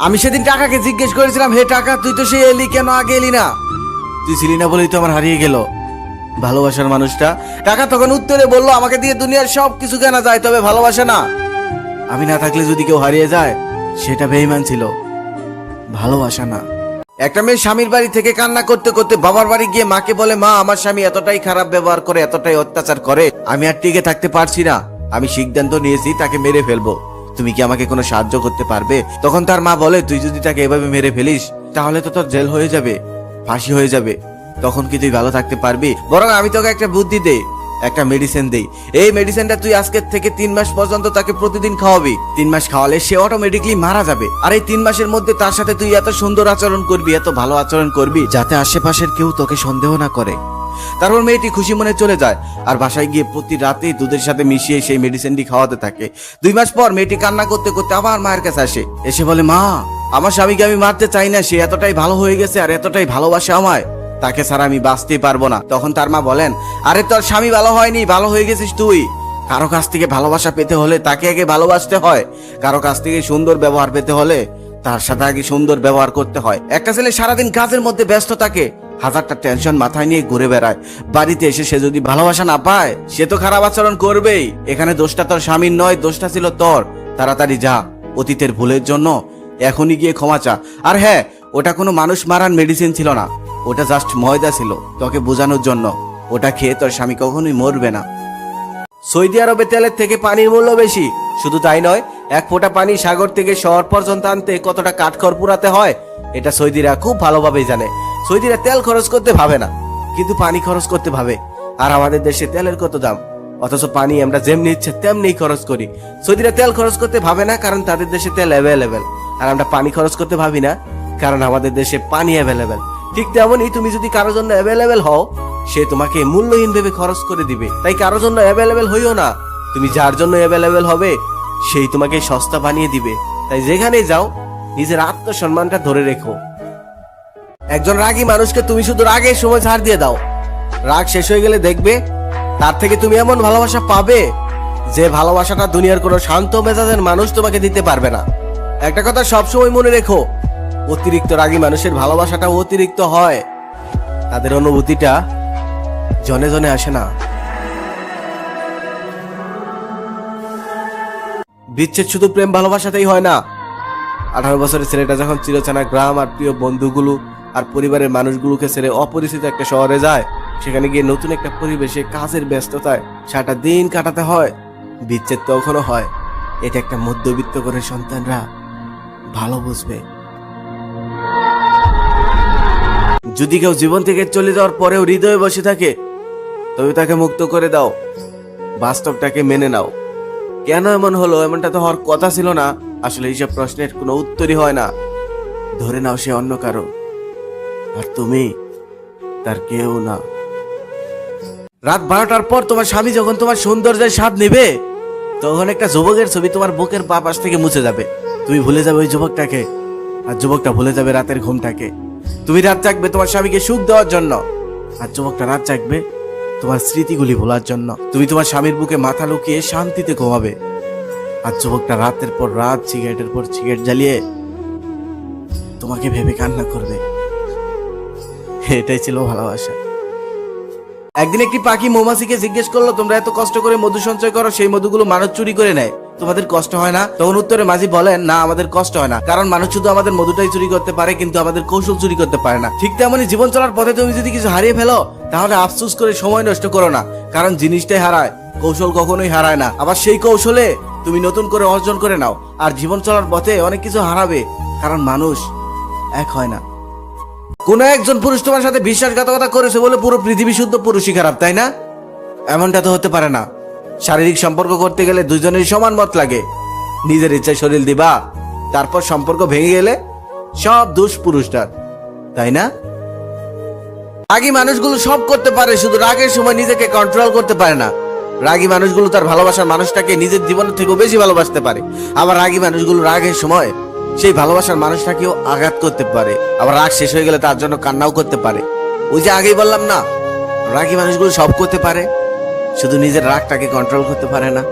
আমি সেদিন টাকাকে জিজ্ঞেস করেছিলাম, হে টাকা, তুই তো সে এলি কেন? আগে এলি না। তুই ছিলি না বলেই তো আমার হারিয়ে গেল। ভালোবাসার মানুষটা? টাকা তখন উত্তরে বলল, আমাকে দিয়ে দুনিয়ার সব কিছু কেনা যায়, তবে ভালোবাসে না। আমি না থাকলে যদি কেউ হারিয়ে যায়, সেটা বেইমান ছিল। ভালোবাসা না। একটা মেয়ে স্বামীর বাড়ি থেকে কান্না করতে করতে বাবার বাড়ি গিয়ে মাকে বলে, মা, আমার স্বামী এতটাই খারাপ ব্যবহার করে, এতটাই অত্যাচার করে, আমি আর টিকে থাকতে পারছি না। আমি সিদ্ধান্ত নিয়েছি, তাকে মেরে ফেলব। তুমি কি আমাকে কোনো সাহায্য করতে পারবে? তখন তার মা বলে, তুই যদি তাকে এভাবে মেরে ফেলিস, তাহলে তো তোর জেল হয়ে যাবে, ফাঁসি হয়ে যাবে। তখন কি তুই ভালো থাকতে পারবি? বরং আমি তোকে একটা বুদ্ধি দেই, একটা মেডিসিন দেই। এই মেডিসিনটা তুই আজকের থেকে তিন মাস পর্যন্ত তাকে প্রতিদিন খাওয়াবি। তিন মাস খাওয়ালে সে অটোমেটিকলি মারা যাবে। আর এই তিন মাসের মধ্যে তার সাথে তুই এত সুন্দর আচরণ করবি, এত ভালো আচরণ করবি, যাতে আশেপাশের কেউ তোকে সন্দেহ না করে। তারপর মেয়েটি খুশি মনে চলে যায় আর বাসায় গিয়ে প্রতি রাতেই দুধের সাথে মিশিয়ে সেই মেডিসিনটি খাওয়াতে থাকে। দুই মাস পর মেয়েটি কান্না করতে করতে আবার মায়ের কাছে আসে। এসে বলে, মা, আমার স্বামীকে আমি মারতে চাই না, সে এতটাই ভালো হয়ে গেছে আর এতটাই ভালোবাসে আমায়। তাকে ছাড়া আমি বাঁচতেই পারব না। তখন তার মা বলেন, আরে তোর স্বামী ভালো হয়নি, ভালো হয়ে গেছিস তুই। কারও কাছ থেকে ভালোবাসা পেতে হলে তাকে আগে ভালোবাসতে হয়। কারও কাছ থেকে সুন্দর ব্যবহার পেতে হলে তার সাথে আগে সুন্দর ব্যবহার করতে হয়। একটা ছেলে সারাদিন কাজের মধ্যে ব্যস্ত থাকে। হাজারটা টেনশন মাথায় নিয়ে ঘুরে বেড়ায়। বাড়িতে এসে সে যদি ভালোবাসা না পায়, সে তো খারাপ আচরণ করবেই। এখানে দোষটা তোর স্বামীর নয়, দোষটা ছিল তোর। তাড়াতাড়ি যা, অতীতের ভুলের জন্য এখনই গিয়ে ক্ষমা চা। আর হ্যাঁ ওটা কোনো মানুষ মারার মেডিসিন ছিল না। ওটা জাস্ট ময়দা ছিল, তোকে বোঝানোর জন্য। ওটা খেয়ে তোর স্বামী কখনোই মরবে না। সৌদি আরবে তেলের থেকে পানির মূল্য বেশি। শুধু তাই নয়, এক ফোঁটা পানি সাগর থেকে শহর পর্যন্ত আনতে কতটা কাঠখড় পুরাতে হয়, এটা সৌদিরা খুব ভালোভাবেই জানে। সৌদিরা তেল খরচ করতে ভাবে না, কিন্তু পানি খরচ করতে ভাবে। আর আমাদের দেশে তেলের কত দাম? অথচ পানি আমরা যেমনি ইচ্ছে তেমনি খরচ করি। সৌদিরা তেল খরচ করতে ভাবে না, কারণ তাদের দেশে তেল অ্যাভেলেবেল আর আমরা পানি খরচ করতে ভাবি না, কারণ আমাদের দেশে পানি অ্যাভেলেবেল ঠিক তেমনই তুমি যদি কারোর জন্য অ্যাভেলেবেল হও, সে তোমাকে মূল্যহীন ভেবে খরচ করে দিবে। তাই কারোর জন্য অ্যাভেলেবেল হইও না। তুমি যার জন্য অ্যাভেলেবেল হবে, সেই তোমাকে সস্তা বানিয়ে দিবে। তাই যেখানে যাও, নিজের আত্মসম্মানটা ধরে রেখো। একজন রাগী মানুষকে তুমি শুধু রাগের সময় ছাড় দিয়ে দাও। রাগ শেষ হয়ে গেলে দেখবে তার থেকে তুমি এমন ভালোবাসা পাবে যে ভালোবাসাটা দুনিয়ার কোনো শান্ত মেজাজের মানুষ তোমাকে দিতে পারবে না। একটা কথা সবসময় মনে রেখো, অতিরিক্ত রাগী মানুষের ভালোবাসাটা অতিরিক্ত হয়। তাদের অনুভূতিটা জনে জনে আসে না। বিচ্ছেদ শুধু প্রেম ভালোবাসাতেই হয় না। আঠারো বছরের ছেলেটা যখন চিরচেনা গ্রাম আর প্রিয় বন্ধুগুলো আর পরিবারের মানুষগুলোকে ছেড়ে অপরিচিত একটা শহরে যায়। সেখানে গিয়ে নতুন একটা পরিবেশে কাজের ব্যস্ততায় সারাটা দিন কাটাতে হয়। বিচ্ছেদ তখনও হয়। এটা একটা মধ্যবিত্ত করে সন্তানরা ভালো বুঝবে। যদি কেউ জীবন থেকে চলে যাওয়ার পরেও হৃদয়ে বসে থাকে, তবে তাকে মুক্ত করে দাও। বাস্তবটাকে মেনে নাও। কেন এমন হলো? এমনটা তো হওয়ার কথা ছিল না। আসলে এইসব প্রশ্নের কোনো উত্তরই হয় না। ধরে নাও সে অন্য কারও। আর তুমি, তার কেউ না। রাত বারোটার পর তোমার স্বামী যখন তোমার সৌন্দর্যের স্বাদ নেবে, তখন একটা যুবকের ছবি তোমার বুকের পা পাশ থেকে মুছে যাবে। তুমি ভুলে যাবে ওই যুবকটাকে, আর যুবকটা ভুলে যাবে রাতের ঘুমটাকে। তুমি রাত জাগবে তোমার স্বামীকে সুখ দেওয়ার জন্য, আর যুবকটা রাত জাগবে তোমার স্মৃতিগুলি ভোলার জন্য। তুমি তোমার স্বামীর বুকে মাথা লুকিয়ে শান্তিতে ঘুমাবে। আর যুবকটা রাতের পর রাত, সিগারেটের পর সিগারেট জ্বালিয়ে তোমাকে ভেবে কান্না করবে। এটাই ছিল ভালোবাসা। একদিন একটি পাখি মৌমাছিকে জিজ্ঞেস করল, তোমরা এত কষ্ট করে মধু সঞ্চয় করো, সেই মধুগুলো মানুষ চুরি করে নেয়। তোমাদের কষ্ট হয় না? তখন উত্তরে মাঝি বলেন, না, আমাদের কষ্ট হয় না। কারণ মানুষ শুধু আমাদের মধুটাই চুরি করতে পারে, কিন্তু আমাদের কৌশল চুরি করতে পারে না। ঠিক তেমনই জীবন চলার পথে তুমি যদি কিছু হারিয়ে ফেলো, তাহলে আফসোস করে সময় নষ্ট করো না। কারণ জিনিসটাই হারায়, কৌশল কখনোই হারায় না। আবার সেই কৌশলে তুমি নতুন করে অর্জন করে নাও। আর জীবন চলার পথে অনেক কিছু হারাবে, কারণ মানুষ এক হয় না। কোন একজন পুরুষ তোমার সাথে বিশ্বাসঘাতকতা করেছে বলে পুরো পৃথিবী শুদ্ধ পুরুষই খারাপ, তাই না? এমনটা তো হতে পারে না। শারীরিক সম্পর্ক করতে গেলে দুজনের সমান মত লাগে। নিজের ইচ্ছায় শরীর দিবা, তারপর সম্পর্ক ভেঙে গেলে সব দোষ পুরুষটার, তাই না? রাগী মানুষগুলো সব করতে পারে, শুধু রাগের সময় নিজেকে কন্ট্রোল করতে পারে না। রাগী মানুষগুলো তার ভালোবাসার মানুষটাকে নিজের জীবনের থেকেও বেশি ভালোবাসতে পারে। আবার রাগী মানুষগুলো রাগের সময় সেই ভালোবাসার মানুষটাকেও আঘাত করতে পারে। আবার রাগ শেষ হয়ে গেলে তার জন্য কান্নাও করতে পারে। ওই যে আগেই বললাম না, রাগী মানুষগুলো সব করতে পারে। শুধু নিজের রাগটাকে কন্ট্রোল করতে পারে না।